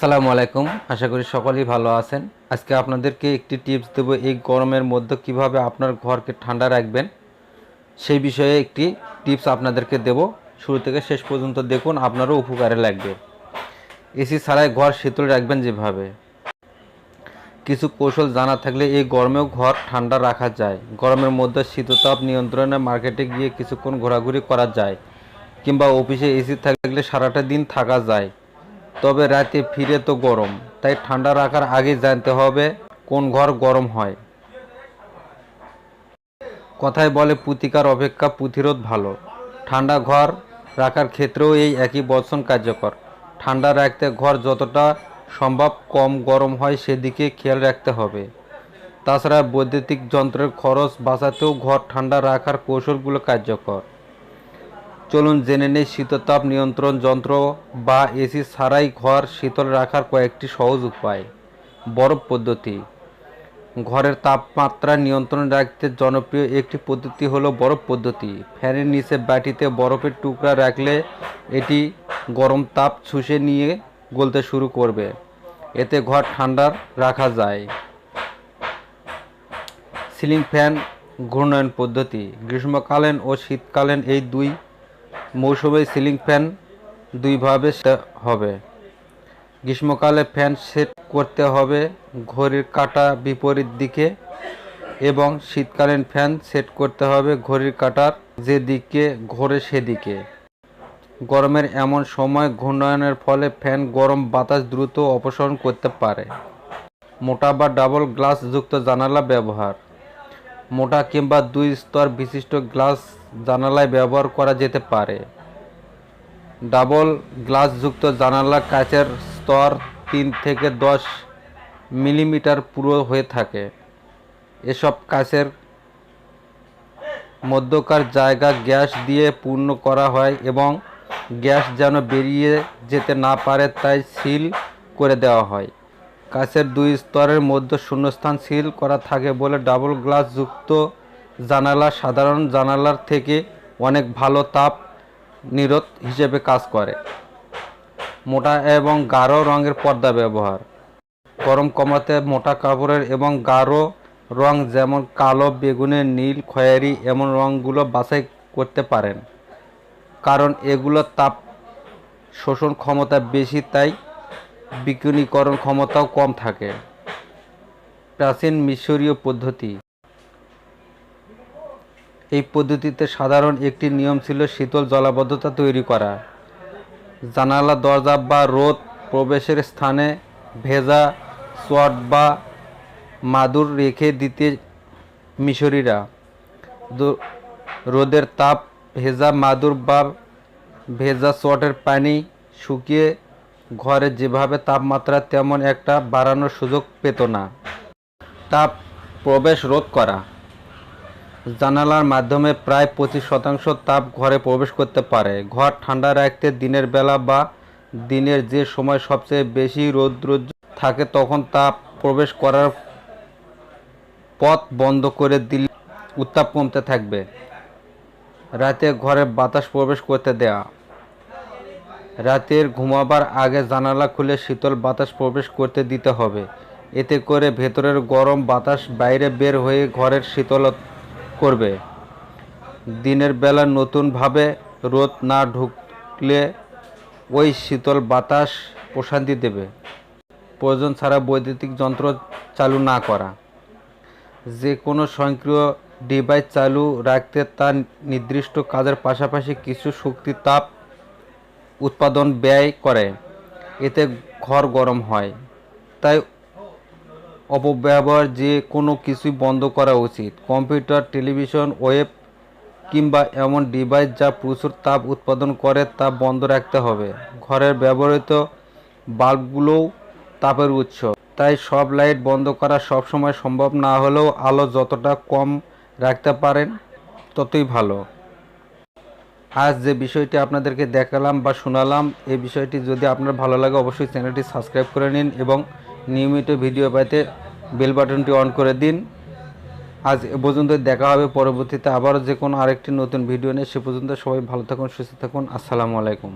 আসসালামু আলাইকুম। আশা করি সকলেই ভালো আছেন। আজকে আপনাদেরকে একটি টিপস দেব, এই গরমের মধ্যে কীভাবে আপনার ঘরকে ঠান্ডা রাখবেন, সেই বিষয়ে একটি টিপস আপনাদেরকে দেব। শুরু থেকে শেষ পর্যন্ত দেখুন, আপনারও উপকারে লাগবে। এসি ছাড়াই ঘর শীতল রাখবেন যেভাবে। কিছু কৌশল জানা থাকলে এই গরমেও ঘর ঠান্ডা রাখা যায়। গরমের মধ্যে শীততাপ নিয়ন্ত্রণে মার্কেটে গিয়ে কিছুক্ষণ ঘোরাঘুরি করা যায়, কিংবা অফিসে এসি থাকলে সারাটা দিন থাকা যায়। তবে রাতে ফিরে তো গরম, তাই ঠান্ডা রাখার আগে জানতে হবে কোন ঘর গরম হয়। কথায় বলে পুতিকার অপেক্ষা প্রতিরোধ ভালো। ঠান্ডা ঘর রাখার ক্ষেত্রেও এই একই বর্ষণ কার্যকর। ঠান্ডা রাখতে ঘর যতটা সম্ভব কম গরম হয় সেদিকে খেয়াল রাখতে হবে। তাছাড়া বৈদ্যুতিক যন্ত্রের খরচ বাঁচাতেও ঘর ঠান্ডা রাখার কৌশলগুলো কার্যকর। চলুন জেনে নেই শীততাপ নিয়ন্ত্রণ যন্ত্র বা এসি ছাড়াই ঘর শীতল রাখার কয়েকটি সহজ উপায়। বরফ পদ্ধতি। ঘরের তাপমাত্রা নিয়ন্ত্রণ রাখতে জনপ্রিয় একটি পদ্ধতি হলো বরফ পদ্ধতি। ফ্যানের নিচে বাটিতে বরফের টুকরা রাখলে এটি গরম তাপ শুষে নিয়ে গলতে শুরু করবে। এতে ঘর ঠান্ডা রাখা যায়। সিলিং ফ্যান ঘূর্ণয়ন পদ্ধতি। গ্রীষ্মকালীন ও শীতকালীন এই দুই মৌসুমে সিলিং ফ্যান দুইভাবে হবে। গ্রীষ্মকালে ফ্যান সেট করতে হবে ঘড়ির কাঁটা বিপরীত দিকে এবং শীতকালীন ফ্যান সেট করতে হবে ঘড়ির কাঁটার যে দিকে, ঘোরে সেদিকে। গরমের এমন সময় ঘূর্ণয়নের ফলে ফ্যান গরম বাতাস দ্রুত অপসারণ করতে পারে। মোটা বা ডাবল গ্লাস যুক্ত জানালা ব্যবহার। মোটা কিংবা দুই স্তর বিশিষ্ট গ্লাস জানালায় ব্যবহার করা যেতে পারে। ডাবল গ্লাসযুক্ত জানালা কাচের স্তর তিন থেকে দশ মিলিমিটার পুরো হয়ে থাকে। এসব কাচের মধ্যকার জায়গা গ্যাস দিয়ে পূর্ণ করা হয় এবং গ্যাস যেন বেরিয়ে যেতে না পারে তাই সিল করে দেওয়া হয়। কাচের দুই স্তরের মধ্যে শূন্যস্থান সিল করা থাকে বলে ডাবল গ্লাস যুক্ত জানালা, সাধারণ জানালার থেকে অনেক ভালো তাপ নিরোধ হিসেবে কাজ করে। মোটা এবং গাঢ় রঙের পর্দা ব্যবহার। গরম কমাতে মোটা কাপড়ের এবং গাঢ় রং যেমন কালো বেগুনের নীল, খয়েরি এমন রঙগুলো বাছাই করতে পারেন। কারণ এগুলো তাপ শোষণ ক্ষমতা বেশি, তাই বিকিরণীকরণ ক্ষমতাও কম থাকে। প্রাচীন মিশরীয় পদ্ধতি। এই পদ্ধতিতে সাধারণ একটি নিয়ম ছিল শীতল জলাবদ্ধতা তৈরি করা। জানালা, দরজা বা রোদ প্রবেশের স্থানে ভেজা সোয়াট বা মাদুর রেখে দিতে মিশরীরা। রোদের তাপ, ভেজা মাদুর বা ভেজা সোয়াটের পানি শুকিয়ে ঘরে যেভাবে তাপমাত্রা তেমন একটা বাড়ানোর সুযোগ পেত না। তাপ, প্রবেশ রোধ করা। জানালার মাধ্যমে প্রায় পঁচিশ শতাংশ তাপ ঘরে প্রবেশ করতে পারে। ঘর ঠান্ডা রাখতে দিনের বেলা বা দিনের যে সময় সবচেয়ে বেশি রৌদ্র থাকে তখন তাপ প্রবেশ করার পথ বন্ধ করে দিলে উত্তাপ কমতে থাকবে। রাতে ঘরে বাতাস প্রবেশ করতে দেয়া। রাতের ঘুমাবার আগে জানালা খুলে শীতল বাতাস প্রবেশ করতে দিতে হবে। এতে করে ভেতরের গরম বাতাস বাইরে বের হয়ে ঘরের শীতল করবে। দিনের বেলা নতুনভাবে রোদ না ঢুকলে ওই শীতল বাতাস প্রশান্তি দেবে। প্রয়োজন ছাড়া বৈদ্যুতিক যন্ত্র চালু না করা। যে কোনো স্বয়ংক্রিয় ডিভাইস চালু রাখতে তার নির্দিষ্ট কাজের পাশাপাশি কিছু শক্তি তাপ উৎপাদন ব্যয় করে। এতে ঘর গরম হয়। তাই অপব্যবহার যে কোনো কিছুই বন্ধ করা উচিত। কম্পিউটার, টেলিভিশন, ওয়েব কিংবা এমন ডিভাইস যা প্রচুর তাপ উৎপাদন করে তা বন্ধ রাখতে হবে। ঘরের ব্যবহৃত বাল্বগুলোও তাপের উৎস। তাই সব লাইট বন্ধ করা সবসময় সম্ভব না হলেও আলো যতটা কম রাখতে পারেন, ততই ভালো। আজ যে বিষয়টি আপনাদেরকে দেখালাম বা শোনালাম, এই বিষয়টি যদি আপনার ভালো লাগে অবশ্যই চ্যানেলটি সাবস্ক্রাইব করে নিন এবং নিয়মিত ভিডিও পাইতে বেল বাটনটি অন করে দিন। আজ এ পর্যন্ত দেখা হবে পরবর্তীতে আবারও যে কোনো আরেকটি নতুন ভিডিও নিয়ে। সে পর্যন্ত সবাই ভালো থাকুন, সুস্থ থাকুন। আসসালামু আলাইকুম।